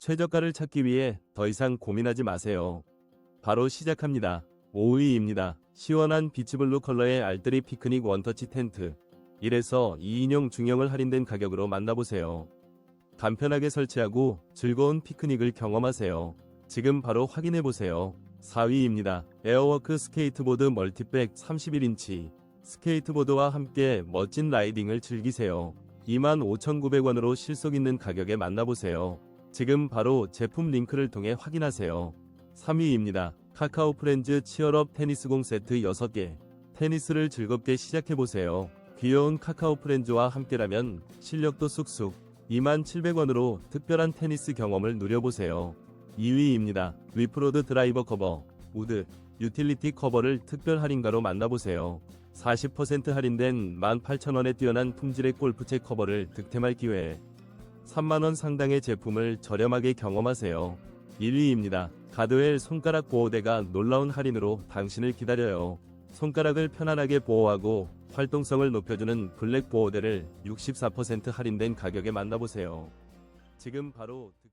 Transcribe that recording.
최저가를 찾기 위해 더 이상 고민하지 마세요. 바로 시작합니다. 5위입니다. 시원한 비치블루 컬러의 알뜰이 피크닉 원터치 텐트. 1에서 2인용 중형을 할인된 가격으로 만나보세요. 간편하게 설치하고 즐거운 피크닉을 경험하세요. 지금 바로 확인해보세요. 4위입니다. 에어워크 스케이트보드 멀티백 31인치. 스케이트보드와 함께 멋진 라이딩을 즐기세요. 25,900원으로 실속 있는 가격에 만나보세요. 지금 바로 제품 링크를 통해 확인하세요. 3위입니다. 카카오 프렌즈 치얼업 테니스공 세트 6개. 테니스를 즐겁게 시작해보세요. 귀여운 카카오 프렌즈와 함께라면 실력도 쑥쑥 27,000원으로 특별한 테니스 경험을 누려보세요. 2위입니다. 위프로드 드라이버 커버, 우드, 유틸리티 커버를 특별 할인가로 만나보세요. 40% 할인된 18,000원에 뛰어난 품질의 골프채 커버를 득템할 기회. 3만원 상당의 제품을 저렴하게 경험하세요. 1위입니다. 가드웰 손가락 보호대가 놀라운 할인으로 당신을 기다려요. 손가락을 편안하게 보호하고 활동성을 높여주는 블랙 보호대를 64% 할인된 가격에 만나보세요. 지금 바로 득-